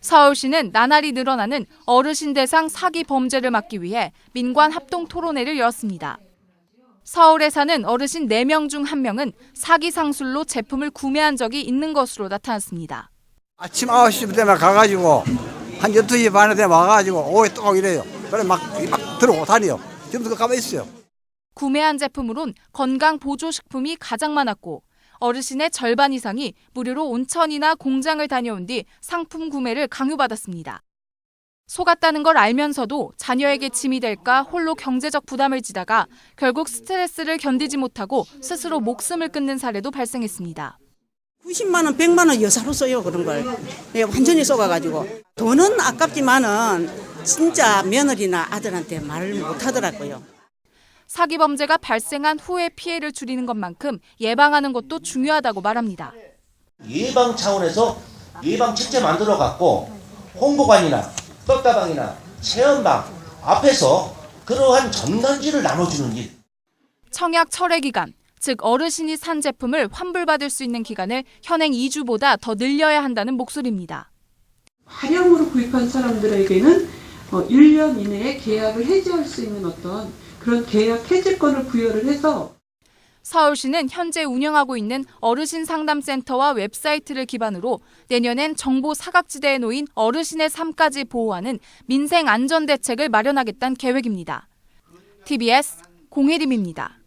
서울시는 나날이 늘어나는 어르신 대상 사기 범죄를 막기 위해 민관 합동 토론회를 열었습니다. 서울에 사는 어르신 4명 중 1명은 사기 상술로 제품을 구매한 적이 있는 것으로 나타났습니다. 아침 9시 때만 가가지고 한 12시 반에 와가지고 오후에 또 이래요. 그래 막, 막 들어오고 다녀요. 지금도 그 가만히 있어요. 구매한 제품으론 건강 보조식품이 가장 많았고 어르신의 절반 이상이 무료로 온천이나 공장을 다녀온 뒤 상품 구매를 강요받았습니다. 속았다는 걸 알면서도 자녀에게 침이 될까 홀로 경제적 부담을 지다가 결국 스트레스를 견디지 못하고 스스로 목숨을 끊는 사례도 발생했습니다. 90만 원, 100만 원 여사로 써요 그런 걸. 네, 완전히 쏘가가지고 돈은 아깝지만은 진짜 며느리나 아들한테 말을 못 하더라고요. 사기 범죄가 발생한 후에 피해를 줄이는 것만큼 예방하는 것도 중요하다고 말합니다. 예방 차원에서 예방 책제 만들어 갖고 홍보관이나 떡다방이나 체험방 앞에서 그러한 전단지를 나눠주는 일. 청약 철회 기간, 즉 어르신이 산 제품을 환불받을 수 있는 기간을 현행 2주보다 더 늘려야 한다는 목소리입니다. 할형으로 구입한 사람들에게는 어, 1년 이내에 계약을 해지할 수 있는 어떤 그런 계약 해지권을 부여를 해서 서울시는 현재 운영하고 있는 어르신 상담센터와 웹사이트를 기반으로 내년엔 정보 사각지대에 놓인 어르신의 삶까지 보호하는 민생 안전 대책을 마련하겠다는 계획입니다. TBS 공혜림입니다.